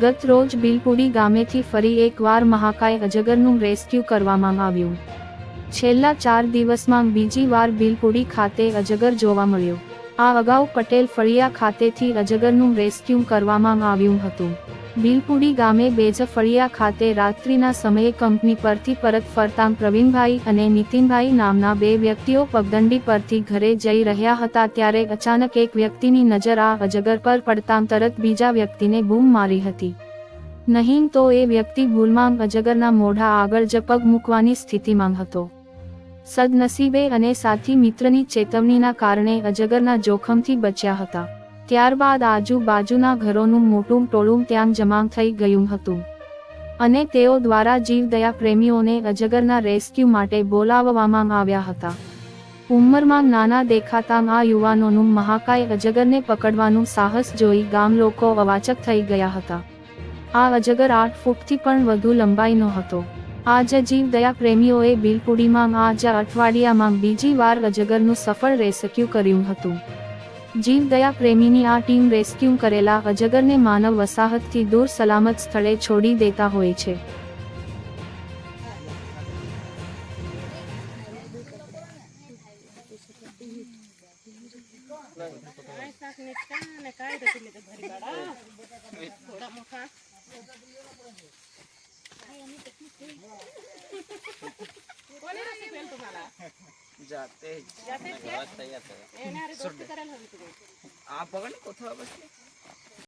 ગત રોજ બિલપુડી ગામેથી ફરી એકવાર મહાકાય અજગરનું રેસ્ક્યુ કરવામાં આવ્યું. છેલ્લા ચાર દિવસમાં બીજી વાર બિલપુડી ખાતે અજગર જોવા મળ્યો. આ અગાઉ પટેલ ફળિયા ખાતેથી અજગરનું રેસ્ક્યુ કરવામાં આવ્યું હતું. બિલપુડી ગામે બેજફળિયા ખાતે રાત્રિના સમયે કંપની પરથી પરત ફરતા પ્રવીણભાઈ અને નીતિનભાઈ નામના બે વ્યક્તિઓ પગદંડી પરથી ઘરે જઈ રહ્યા હતા ત્યારે અચાનક એક વ્યક્તિની નજર આ અજગર પર પડતા તરત બીજા વ્યક્તિને બૂમ મારી હતી. નહીં તો એ વ્યક્તિ ભૂલમાં અજગરના મોઢા આગળ જ પગ મૂકવાની સ્થિતિમાં હતો. સદનસીબે અને સાથી મિત્રની ચેતવણીના કારણે અજગરના જોખમથી બચ્યા હતા. ત્યારબાદ આજુબાજુના ઘરોનું મોટું ટોળું ત્યાં જમા થઈ ગયું હતું. અને તેઓ દ્વારા જીવદયા પ્રેમીઓને અજગરના રેસ્ક્યુ માટે બોલાવવામાં આવ્યા હતા. ઉંમરમાં નાના દેખાતા આ યુવાનોનું મહાકાય અજગરને પકડવાનું સાહસ જોઈ ગામ લોકો અવાચક થઈ ગયા હતા. આ અજગર આઠ ફૂટથી પણ વધુ લંબાઈનો હતો આજ જીવદયા પ્રેમીઓએ બિલપુડીમાં આજ અઠવાડિયામાં બીજી વાર અજગરનું સફળ રેસ્ક્યુ કર્યું હતું. જીવદયા પ્રેમીની આ ટીમ રેસ્ક્યુ કરેલા અજગરને માનવ વસાહતથી દૂર સલામત સ્થળે છોડી દેતા હોય છે. जाते जाते आप बघा ना कोथळा बसले